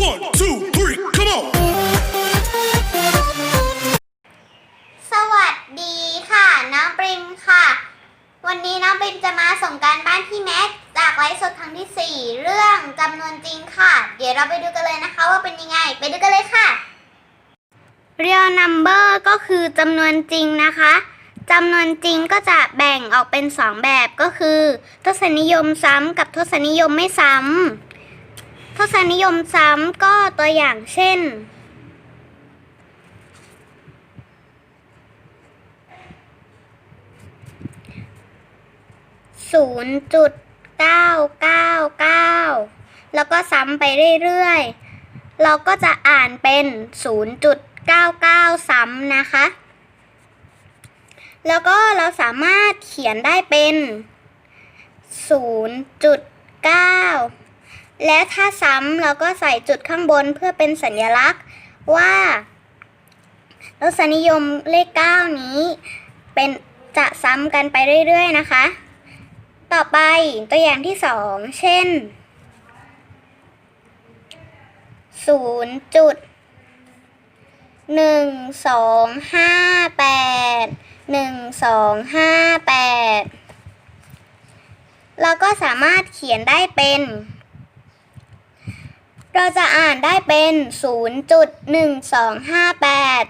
One, two, three, come on. สวัสดีค่ะ น้องปริมค่ะ วันนี้น้องปริมจะมาส่งการบ้านที่แม็กจากไลฟ์สดครั้งที่ 4 เรื่องจำนวนจริงค่ะ เดี๋ยวเราไปดูกันเลยนะคะว่าเป็นยังไง ไปดูกันเลยค่ะ real number ก็คือจำนวนจริงนะคะจำนวนจริงก็จะแบ่งออกเป็น 2 แบบก็คือ ทศนิยมซ้ำกับทศนิยมไม่ซ้ำ ทศนิยมซ้ำก็ตัวอย่างเช่น ศูนย์จุดเก้าเก้าเก้าแล้วก็ซ้ำไปเรื่อยๆ เราก็จะอ่านเป็นศูนย์จุดเก้าเก้าซ้ำนะคะ แล้วก็เราสามารถเขียนได้เป็นศูนย์จุดเก้า และถ้าซ้ำเราก็ใส่จุดข้างบนเพื่อเป็นสัญลักษณ์ว่าทศนิยมเลข 9 นี้ เป็นจะซ้ำกันไปเรื่อย ๆ นะคะ ต่อไปตัวอย่างที่สองเช่นศูนย์จุดหนึ่งสองห้าแปดหนึ่งสองห้าแปดเราก็สามารถเขียนได้เป็น เราจะอ่านได้เป็นศูนย์จุดหนึ่งสองห้าแปด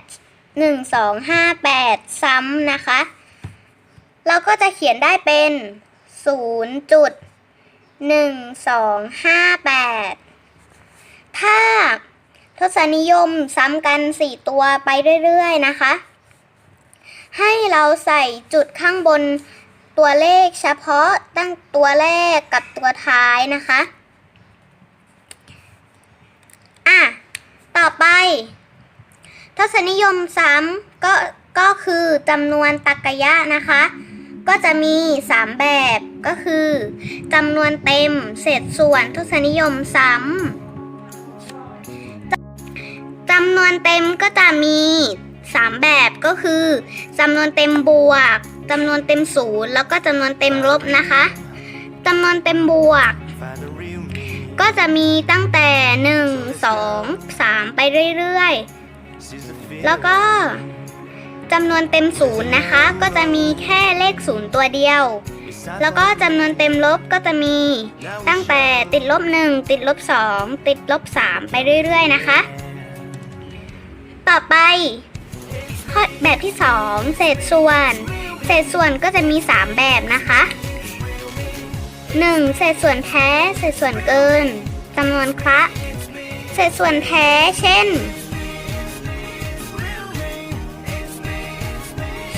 หนึ่งสองห้าแปดซ้ำนะคะ เราก็จะเขียนได้เป็นศูนย์จุดหนึ่งสองห้าแปดถ้าทศนิยมซ้ำกันสี่ตัวไปเรื่อยๆนะคะ ให้เราใส่จุดข้างบนตัวเลขเฉพาะตั้งตัวแรกกับตัวท้ายนะคะ อะ ต่อ ไป ทศนิยมซ้ำก็ก็คือจำนวนตรรกะนะคะ ก็จะมี 3 แบบก็คือจำนวนเต็มเศษส่วนทศนิยมซ้ำจำนวนเต็มก็จะมี 3 แบบก็คือจำนวนเต็มบวกจำนวนเต็มศูนย์แล้วก็จำนวนเต็มลบนะคะจำนวนเต็มบวก ก็จะมีตั้งแต่ 1 2 3 ไปเรื่อยๆ แล้วก็จำนวนเต็มศูนย์นะคะ ก็จะมีแค่เลขศูนย์ตัวเดียว แล้วก็จำนวนเต็มลบก็จะมีตั้งแต่ติดลบ 1 ติดลบ 2 ติดลบ 3 ไปเรื่อยๆ นะคะ ต่อไปข้อแบบที่ 2 เศษส่วน เศษส่วนก็จะมี 3 แบบนะคะ 1. เศษส่วนแท้ เศษส่วนเกินจำนวนคละเศษส่วนแท้ เช่น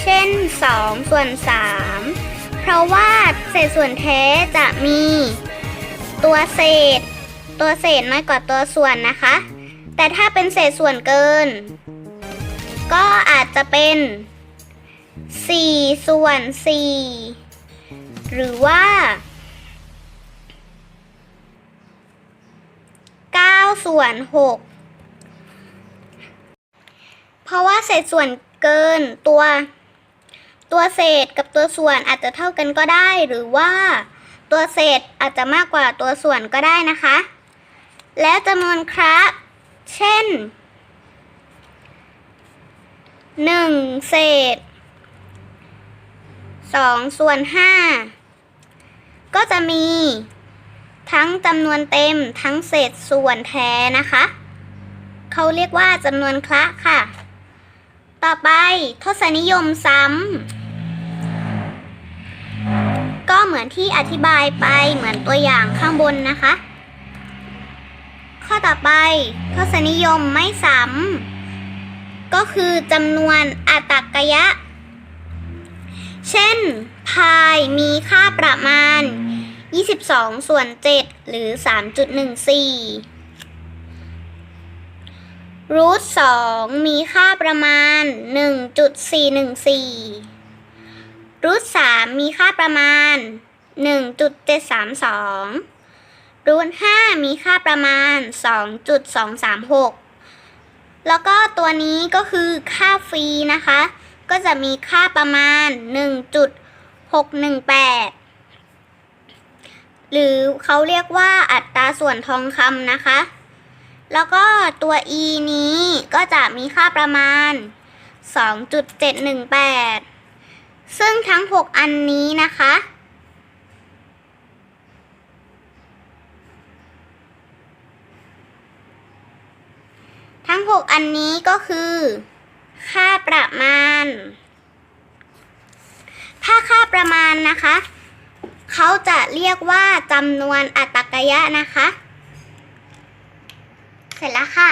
เช่น 2 ส่วน 3 เพราะว่าเศษส่วนแท้จะมี ตัวเศษ ตัวเศษน้อยกว่าตัวส่วนนะคะ แต่ถ้าเป็นเศษส่วนเกิน ก็อาจจะเป็น 4 ส่วน 4 หรือว่า 9 ส่วน6เพราะว่าเศษส่วนเกินตัว ตัวเศษกับตัวส่วนอาจจะเท่ากันก็ได้ หรือว่าตัวเศษอาจจะมากกว่าตัวส่วนก็ได้นะคะ และจำนวนคระเช่น1เศษ2ส่วน5ก็จะมี ทั้งจำนวนเต็มทั้งเศษส่วนแท้นะคะ เขาเรียกว่าจำนวนคละค่ะ ต่อไปทศนิยมซ้ำก็เหมือนที่อธิบายไปเหมือนตัวอย่างข้างบนนะคะ ข้อต่อไปทศนิยมไม่ซ้ำก็คือจำนวนอัตตกยะ เช่น พายมีค่าประมาณ 22 ส่วน 7 หรือ 3.14 รูท2มีค่าประมาณ 1.414 รูท3มีค่าประมาณ 1.732 รูท5มีค่าประมาณ 2.236 แล้วก็ตัวนี้ก็คือค่าฟรีนะคะ ก็จะมีค่าประมาณ 1.618 หรือเขาเรียกว่าอัตราส่วนทองคำนะคะ แล้วก็ตัว e นี้ก็จะมีค่าประมาณ 2.718 ซึ่งทั้ง 6 อันนี้นะคะ ทั้ง 6 อันนี้ก็คือ ค่าประมาณ ถ้าค่าประมาณนะคะ เขาจะเรียกว่าจำนวนอัตกยะนะคะ เสร็จแล้วค่ะ